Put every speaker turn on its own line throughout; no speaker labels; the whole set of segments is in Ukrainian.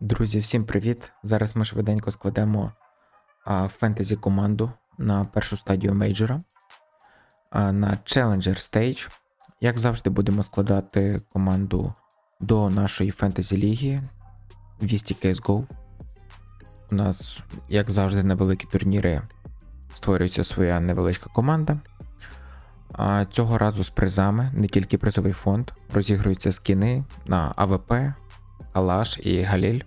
Друзі, всім привіт! Зараз ми швиденько складемо а, фентезі команду на першу стадію мейджора а, на Challenger Stage. Як завжди, будемо складати команду до нашої фентезі ліги Вісті CSGO. У нас, як завжди, на великі турніри створюється своя невеличка команда. А, цього разу з призами, не тільки призовий фонд, розігруються скіни на АВП, Алаш і Галіль.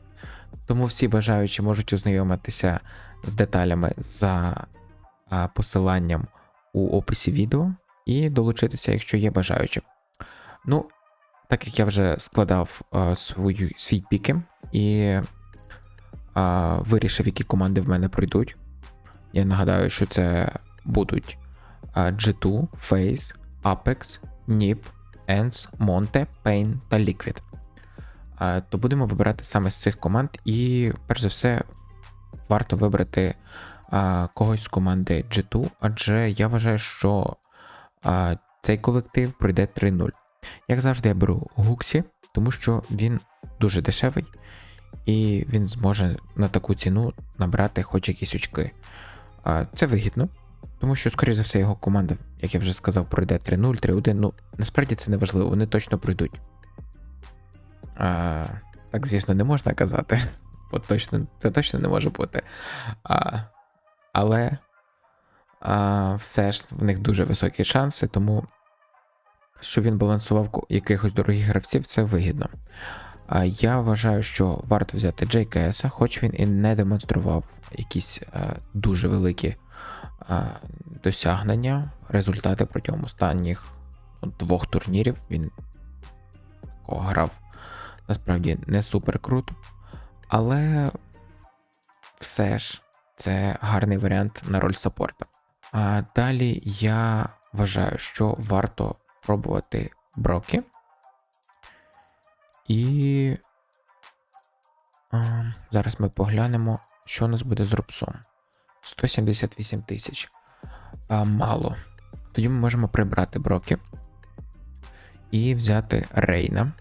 Тому всі бажаючі можуть ознайомитися з деталями за посиланням у описі відео і долучитися, якщо є бажаючі. Ну, так як я вже складав свою, свій піки і а, вирішив, які команди в мене пройдуть. Я нагадаю, що це будуть а, G2, FaZe, Apex, NIP, ENCE, Monte, Pain та Liquid. То будемо вибирати саме з цих команд, і перш за все варто вибрати когось з команди G2, адже я вважаю, що цей колектив пройде 3-0. Як завжди, я беру Гуксі, тому що він дуже дешевий і він зможе на таку ціну набрати хоч якісь очки. Це вигідно, тому що, скоріше за все, його команда, як я вже сказав, пройде 3-0, 3-1. Ну, насправді це не важливо, вони точно пройдуть. А, так, звісно, не можна казати. Бо точно, це точно не може бути. А, але а, все ж в них дуже високі шанси, тому що він балансував якихось дорогих гравців, це вигідно. А я вважаю, що варто взяти JKS, хоч він і не демонстрував якісь е, дуже великі е, досягнення, результати протягом останніх ну, двох турнірів. Він грав насправді не супер круто, але все ж це гарний варіант на роль саппорта. А далі я вважаю, що варто пробувати броки. І а, зараз ми поглянемо, що у нас буде з рубсом. 178 тисяч. Мало. Тоді ми можемо прибрати броки і взяти Рейна.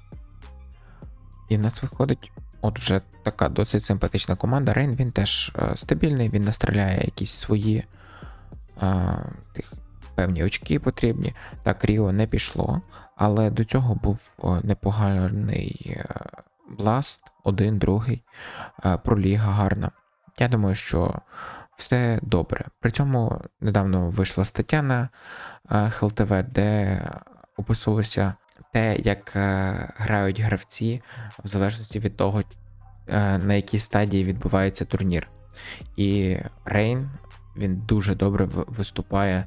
І в нас виходить от вже така досить симпатична команда. Рейн він теж е, стабільний, він настріляє якісь свої е, тих, певні очки потрібні. Так, Ріо не пішло, але до цього був непоганий е, бласт, один, другий, е, проліга гарна. Я думаю, що все добре. При цьому недавно вийшла стаття на е, ХЛТВ, де описувалося те, як е, грають гравці в залежності від того, е, на якій стадії відбувається турнір. І Рейн він дуже добре виступає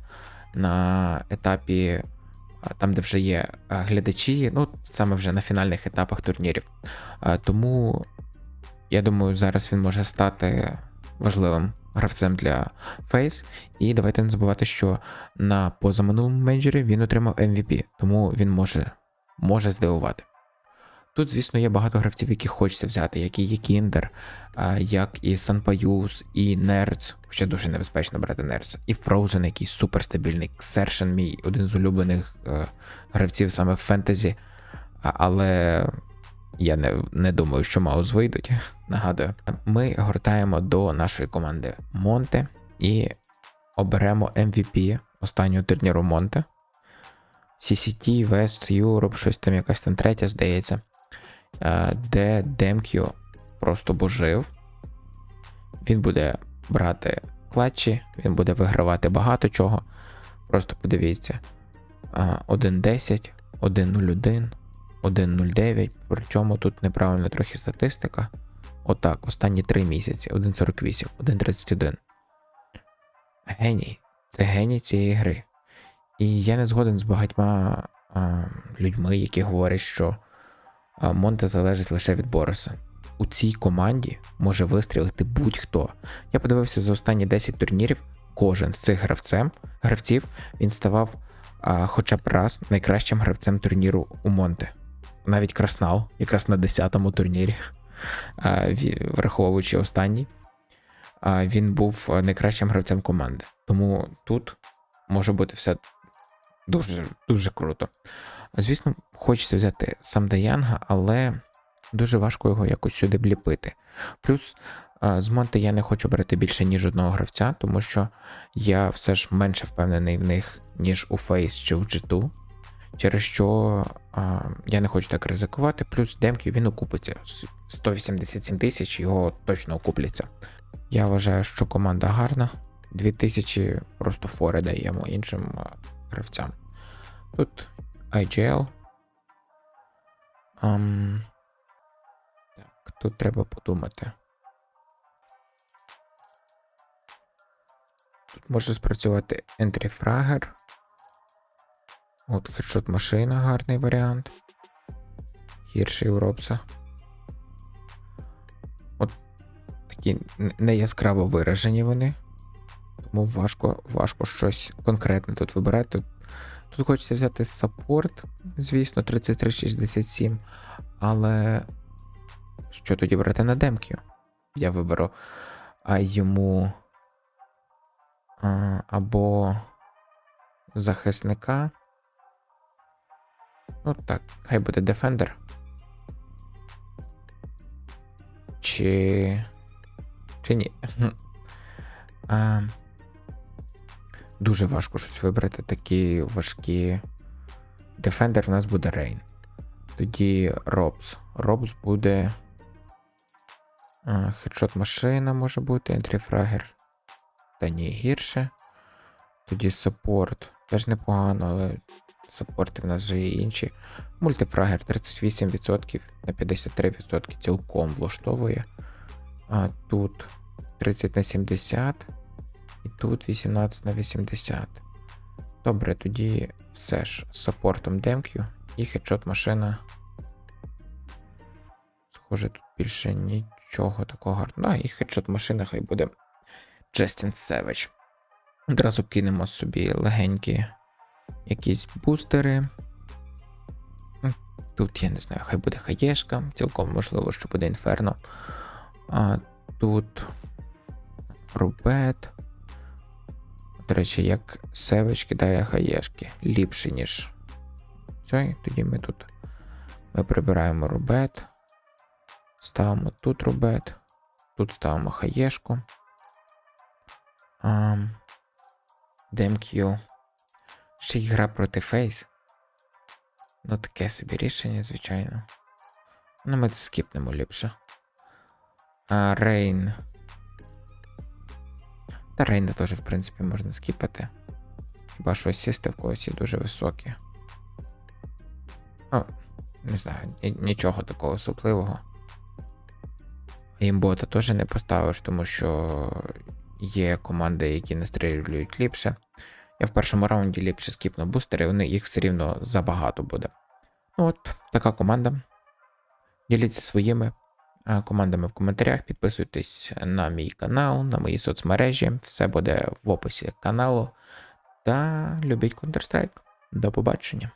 на етапі, е, там, де вже є глядачі, ну саме вже на фінальних етапах турнірів. Тому я думаю, зараз він може стати важливим гравцем для Фейс. І давайте не забувати, що на позаминулому менеджері він отримав MVP, тому він може, може здивувати. Тут, звісно, є багато гравців, які хочеться взяти, як і є Кіндер, як і Санпаюс, і Нерц, ще дуже небезпечно брати Нерц, і Frozen, який суперстабільний, Ксершен, мій один з улюблених е, гравців саме в фентезі. Але я не, не думаю, що Маус вийдуть. Нагадую, ми гортаємо до нашої команди Монте і оберемо MVP останнього турніру Монте. CCT, West Europe, щось там якась там третя, здається, е, де Демкю просто божив. Він буде брати клатчі, він буде вигравати багато чого. Просто подивіться: е, 1.10, 1.01, 1.09. Причому тут неправильна трохи статистика. Отак, останні 3 місяці: 1.48, 1.31. Геній. Це геній цієї гри. І я не згоден з багатьма а, людьми, які говорять, що Монте залежить лише від Бороса. У цій команді може вистрілити будь-хто. Я подивився за останні 10 турнірів, кожен з цих гравцем, гравців він ставав а, хоча б раз найкращим гравцем турніру у Монте. Навіть Краснал, якраз на 10-му турнірі, а, враховуючи останній, а, він був найкращим гравцем команди. Тому тут може бути все дуже дуже круто. Звісно, хочеться взяти сам Янга, але дуже важко його якось сюди вліпити. Плюс з Монти я не хочу брати більше, ніж одного гравця, тому що я все ж менше впевнений в них, ніж у Фейс чи у G2. Через що а, я не хочу так ризикувати. Плюс демки він окупиться. 187 тисяч його точно окупляться. Я вважаю, що команда гарна. 2000 просто фори даємо іншим гравцям. Тут IGL. Ам, так, тут треба подумати. Тут може спрацювати Entry Fragger. От хедшот машина гарний варіант. Гірший у Робса. От такі н- не яскраво виражені вони. Тому важко, важко щось конкретне тут вибирати. Тут, хочеться взяти саппорт, звісно, 3367. Але що тоді брати на демки? Я виберу а йому а, або захисника. Ну так, хай буде Defender. Чи. Чи ні. А, дуже важко щось вибрати. Такі важкі. Defender в нас буде Рейн. Тоді Робс. Робс буде. Хедшот машина може бути, ентріфрагер. Та ні, гірше. Тоді саппорт. Теж непогано, але саппорти в нас вже є інші. Мультифрагер 38% на 53% цілком влаштовує. А тут 30 на 70 і тут 18 на 80. Добре, тоді все ж з саппортом демкю і хедшот машина. Схоже, тут більше нічого такого гарного. А, і хедшот машина хай буде Джестін Севич. Одразу кинемо собі легенькі якісь бустери. Тут, я не знаю, хай буде хаєшка, цілком можливо, що буде інферно. А тут рубет. До речі, як Севич кидає хаєшки. Ліпше, ніж цей. Тоді ми тут ми прибираємо рубет. Ставимо тут рубет. Тут ставимо хаєшку. DMQ. Ще й гра проти Фейс. Ну, таке собі рішення, звичайно. Ну, ми це скіпнемо ліпше. Рейн. Та Рейна теж, в принципі, можна скіпати. Хіба що асісти в когось є дуже високі. Ну, не знаю, ні- нічого такого особливого. Імбота теж не поставиш, тому що є команди, які настрілюють ліпше. Я в першому раунді ліпше скіпну бустери, вони їх все рівно забагато буде. Ну от, така команда. Діліться своїми командами в коментарях, підписуйтесь на мій канал, на мої соцмережі. Все буде в описі каналу. Та любіть Counter-Strike. До побачення.